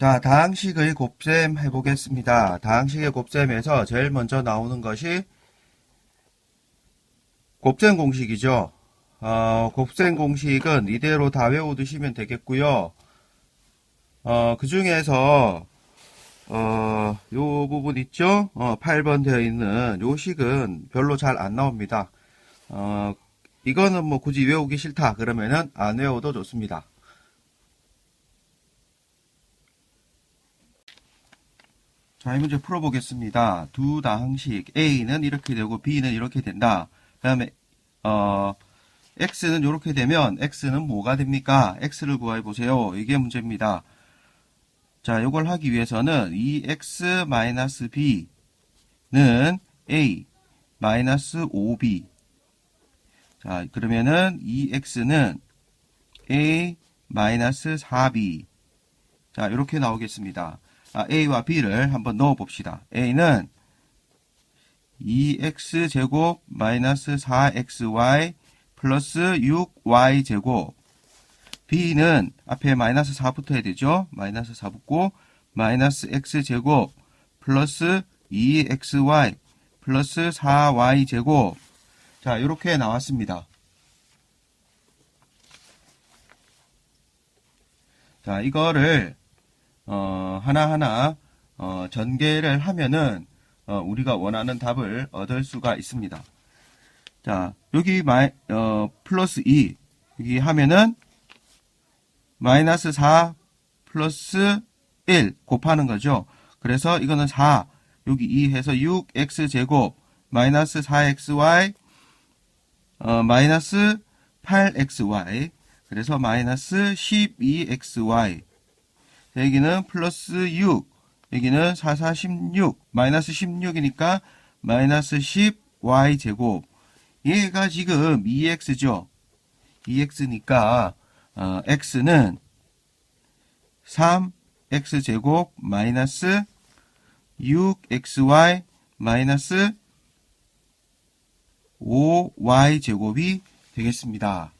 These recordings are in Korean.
자, 다항식의 곱셈 해보겠습니다. 다항식의 곱셈에서 제일 먼저 나오는 것이 곱셈 공식이죠. 어, 곱셈 공식은 이대로 다 외워두시면 되겠고요. 어, 그 중에서 어, 요 부분 있죠? 어, 8번 되어 있는 요 식은 별로 잘 안 나옵니다. 어, 이거는 뭐 굳이 외우기 싫다 그러면은 안 외워도 좋습니다. 자, 이 문제 풀어보겠습니다. 두 다항식 A는 이렇게 되고 B는 이렇게 된다. 그 다음에 어, X는 이렇게 되면 X는 뭐가 됩니까? X를 구해보세요. 이게 문제입니다. 자, 이걸 하기 위해서는 이 X-B는 A 마이너스 5B 자, 그러면은 이 X는 A 마이너스 4B 자, 이렇게 나오겠습니다. 아, A와 B를 한번 넣어 봅시다. A는 2x 제곱 마이너스 4xy 플러스 6y 제곱 b는 앞에 마이너스 4 붙어야 되죠. 마이너스 4 붙고 마이너스 x 제곱 플러스 2xy 플러스 4y 제곱 자 이렇게 나왔습니다. 자 이거를 어, 하나하나 어, 전개를 하면은 어, 우리가 원하는 답을 얻을 수가 있습니다. 자, 여기 마이, 어, 플러스 2 여기 하면은 마이너스 4 플러스 1 곱하는 거죠. 그래서 이거는 4 여기 2 해서 6x 제곱 마이너스 4xy 어, 마이너스 8xy 그래서 마이너스 12xy 여기는 플러스 6 여기는 4, 4, 16 마이너스 16이니까 마이너스 10y 제곱 얘가 지금 2x죠 2x니까 어, x는 3x 제곱 마이너스 6xy 마이너스 5y 제곱이 되겠습니다.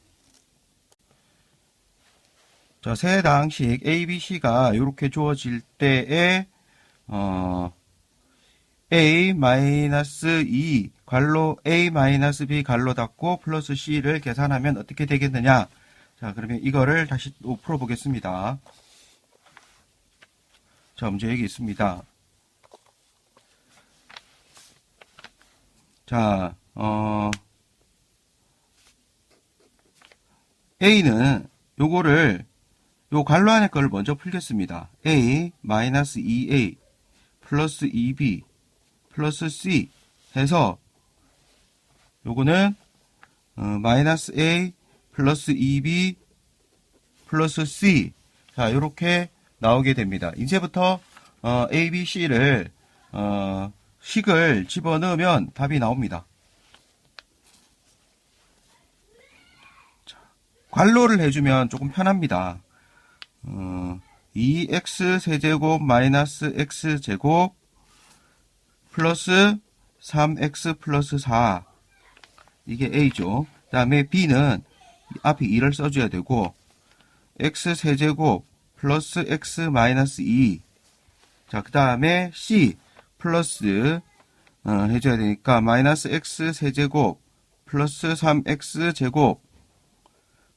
자, 세 당식 A, B, C가 이렇게 주어질 때에 어, A 마이너스 2 괄로 A 마이너스 B 괄로 닫고 플러스 C를 계산하면 어떻게 되겠느냐? 자, 그러면 이거를 다시 또 풀어보겠습니다. 자, 문제 여기 있습니다. 자, 어, A는 요거를 요 안에 거를 먼저 풀겠습니다. a 마이너스 2a 플러스 2b 플러스 c 해서 요거는 어, 마이너스 a 플러스 2b 플러스 c 자 요렇게 나오게 됩니다. 이제부터 어, a, b, c를 어, 식을 집어넣으면 답이 나옵니다. 자, 괄호를 해주면 조금 편합니다. 어, 2x 세제곱 마이너스 x제곱 플러스 3x 플러스 4 이게 a죠. 그 다음에 b는 앞에 2를 써줘야 되고 x 세제곱 플러스 x 마이너스 2 자, 그 다음에 c 플러스 어, 해줘야 되니까 마이너스 x 세제곱 플러스 3x 제곱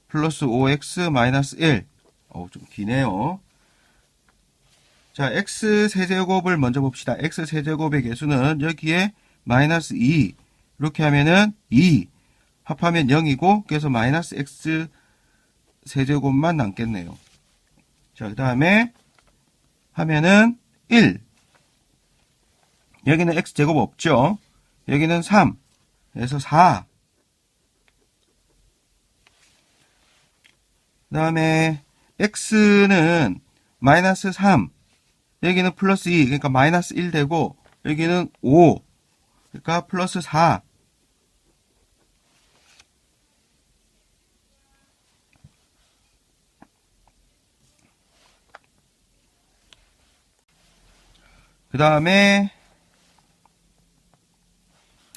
플러스 5x 마이너스 1 어우, 좀 기네요. 자, x 세제곱을 먼저 봅시다. x 세제곱의 개수는 여기에 마이너스 2. 이렇게 하면은 2. 합하면 0이고, 그래서 마이너스 x 세제곱만 남겠네요. 자, 그 다음에 하면은 1. 여기는 x제곱 없죠? 여기는 3. 그래서 4. 그 다음에 x는 마이너스 3 여기는 플러스 2 그러니까 마이너스 1 되고 여기는 5 그러니까 플러스 4 그 다음에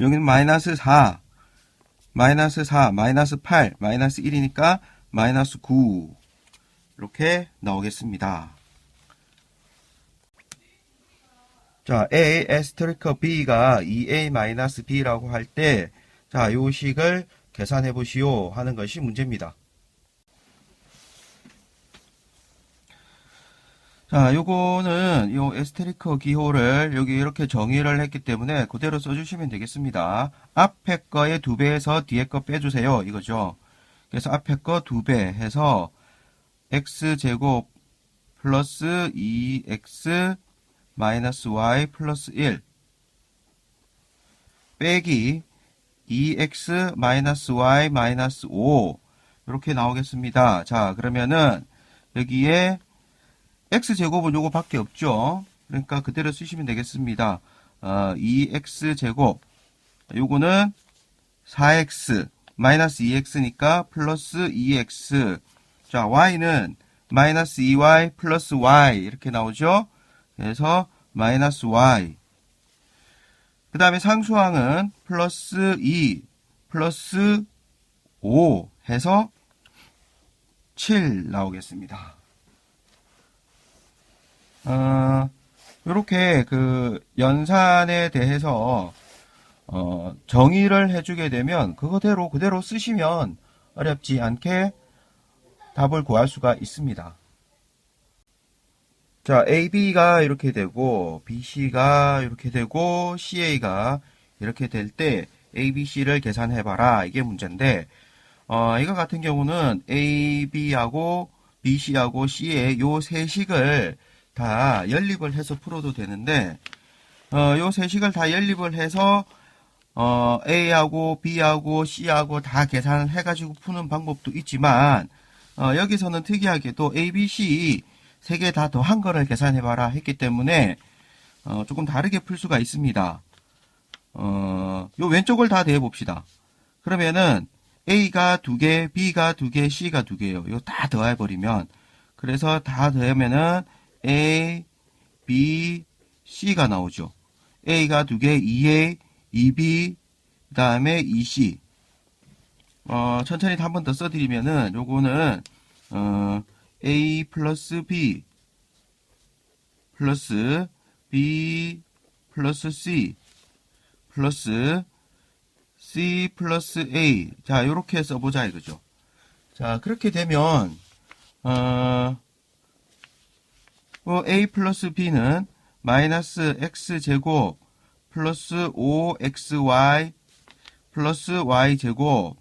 여기는 마이너스 4 마이너스 4 마이너스 8 마이너스 1이니까 마이너스 9 이렇게 나오겠습니다. 자, A 에스테리커 B가 2A-B라고 할 때, 자, 요 식을 계산해 보시오 하는 것이 문제입니다. 자, 요거는 요 에스테리커 기호를 여기 이렇게 정의를 했기 때문에 그대로 써주시면 되겠습니다. 앞에 거의 두 배에서 뒤에 거 빼주세요. 이거죠. 그래서 앞에 거두배 해서 x제곱 플러스 2x 마이너스 y 플러스 1 빼기 2x 마이너스 y 마이너스 5 이렇게 나오겠습니다. 자 그러면은 여기에 x제곱은 요거 밖에 없죠. 그러니까 그대로 쓰시면 되겠습니다. 어, 2x제곱 요거는 4x 마이너스 2x니까 플러스 2x 자 y는 마이너스 2y 플러스 y 이렇게 나오죠. 그래서 마이너스 y 그 다음에 상수항은 플러스 2 플러스 5 해서 7 나오겠습니다. 어, 이렇게 그 연산에 대해서 어, 정의를 해주게 되면 그거대로 그대로 쓰시면 어렵지 않게 답을 구할 수가 있습니다. 자, AB가 이렇게 되고 BC가 이렇게 되고 CA가 이렇게 될 때 ABC를 계산해봐라 이게 문제인데 어, 이거 같은 경우는 AB하고 BC하고 C의 요 세 식을 다 연립을 해서 풀어도 되는데 어, 요 세 식을 다 연립을 해서 어, A하고 B하고 C하고 다 계산을 해가지고 푸는 방법도 있지만 어, 여기서는 특이하게도 A, B, C 세 개 다 더한 거를 계산해봐라 했기 때문에 어, 조금 다르게 풀 수가 있습니다. 어, 요 왼쪽을 다 대해봅시다. 그러면은 A가 두 개, B가 두 개, C가 두 개예요. 이거 다 더해버리면 그래서 다 더하면은 A, B, C가 나오죠. A가 두 개, 2A, 2B, 그 다음에 2C. 어, 천천히 한 번 더 써드리면은 요거는 어, A 플러스 B 플러스 B 플러스 C 플러스 C 플러스 A. 자 요렇게 써보자 이거죠. 자 그렇게 되면 어, 어, A 플러스 B는 마이너스 X제곱 플러스 5XY 플러스 Y제곱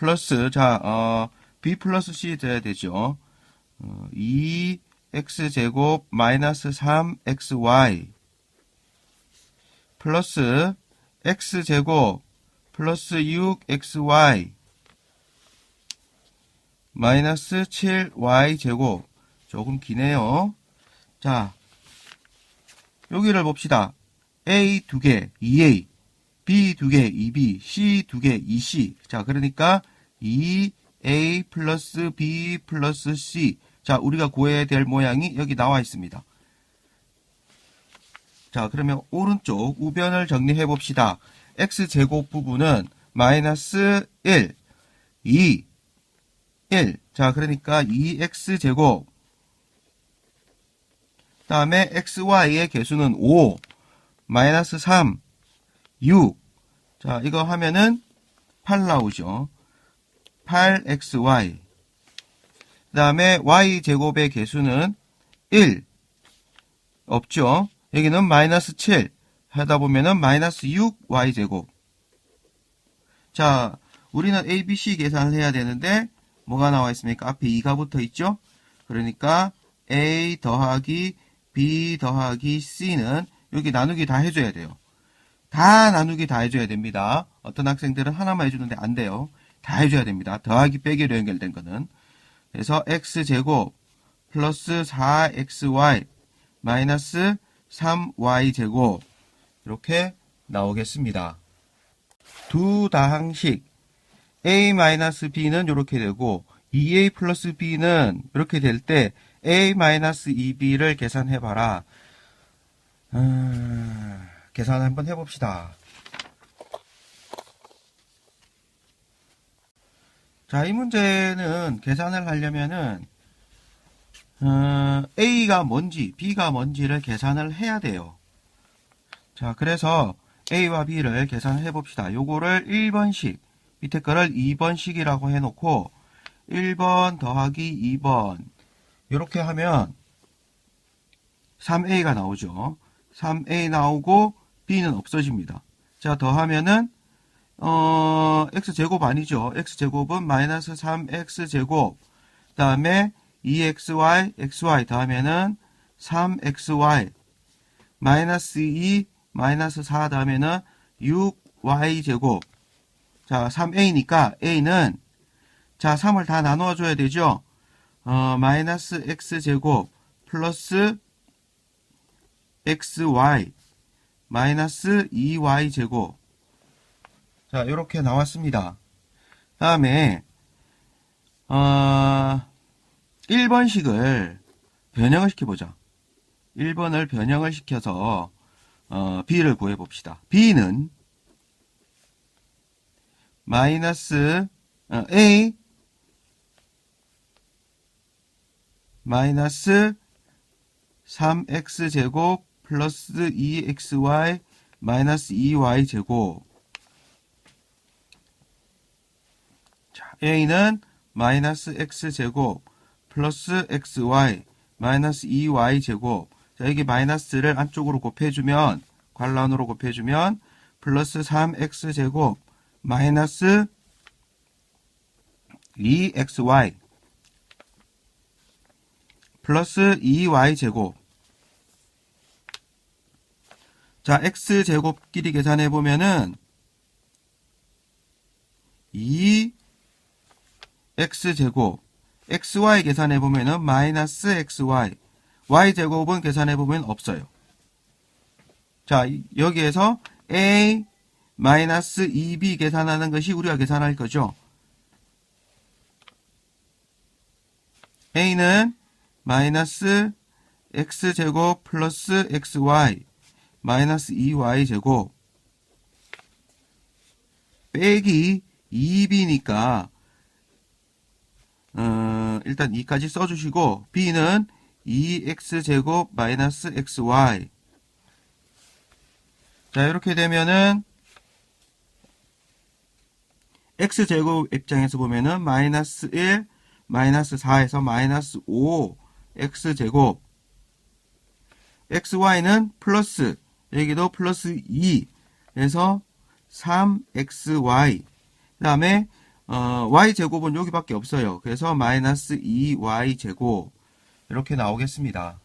플러스 자 어, b 플러스 c 돼야 되죠. 어, 2x 제곱 마이너스 3xy 플러스 x 제곱 플러스 6xy 마이너스 7y 제곱 조금 기네요. 자 여기를 봅시다. a 두개 2a B 두 개, 2B, C 두 개, 2C. 자, 그러니까 2A 플러스 B 플러스 C. 자, 우리가 구해야 될 모양이 여기 나와 있습니다. 자, 그러면 오른쪽 우변을 정리해 봅시다. X제곱 부분은 마이너스 1, 2, 1. 자, 그러니까 2X제곱. 다음에 XY의 개수는 5, 마이너스 3, 6. 자, 이거 하면은 8 나오죠. 8xy. 그 다음에 y제곱의 개수는 1. 없죠. 여기는 마이너스 7. 하다 보면은 마이너스 6y제곱. 자, 우리는 ABC 계산을 해야 되는데, 뭐가 나와 있습니까? 앞에 2가 붙어 있죠? 그러니까, A 더하기 B 더하기 C는 여기 나누기 다 해줘야 돼요. 다 나누기 다 해줘야 됩니다. 어떤 학생들은 하나만 해주는데 안 돼요. 다 해줘야 됩니다. 더하기 빼기로 연결된 거는. 그래서 x제곱 플러스 4xy 마이너스 3y제곱 이렇게 나오겠습니다. 두 다항식 a-b는 이렇게 되고 2a 플러스 b는 이렇게 될 때 a-2b를 계산해봐라. 음... 계산 한번 해봅시다. 자, 이 문제는 계산을 하려면은 어, A가 뭔지, B가 뭔지를 계산을 해야 돼요. 자, 그래서 A와 B를 계산해 봅시다. 요거를 1번씩, 밑에 거를 2번씩이라고 해놓고 1번 더하기 2번 이렇게 하면 3A가 나오죠. 3A 나오고 B는 없어집니다. 자, 더하면은 어, x제곱 아니죠. x제곱은 마이너스 3x제곱. 그 다음에 2xy, xy 다음에는 3xy. 마이너스 2, 마이너스 4 다음에는 6y제곱. 자, 3a니까 a는 자, 3을 다 나누어 줘야 되죠. 어, 마이너스 x제곱 플러스 xy 마이너스 2y제곱. 자, 이렇게 나왔습니다. 다음에 어, 1번식을 변형을 시켜보자. 1번을 변형을 시켜서 어, b를 구해봅시다. b는 마이너스 어, a 마이너스 3x제곱 플러스 2xy 마이너스 2y제곱 a는 마이너스 x제곱 플러스 xy 마이너스 2y제곱. 자, 여기 마이너스를 안쪽으로 곱해주면 관란으로 곱해주면 플러스 3x제곱 마이너스 2xy 플러스 2y제곱. 자, x제곱끼리 계산해 보면은 2x제곱 xy 계산해 보면은 마이너스 xy y제곱은 계산해 보면 없어요. 자, 여기에서 a 마이너스 2b 계산하는 것이 우리가 계산할 거죠. a는 마이너스 x제곱 플러스 xy 마이너스 2y제곱 빼기 2b니까 어, 일단 2까지 써주시고 b는 2x제곱 마이너스 xy 자 이렇게 되면은 x제곱 입장에서 보면은 마이너스 1 마이너스 4에서 마이너스 5 x제곱. Xy는 플러스 여기도 플러스 2 그래서 3xy 그 다음에 어, y제곱은 여기밖에 없어요. 그래서 마이너스 2y제곱 이렇게 나오겠습니다.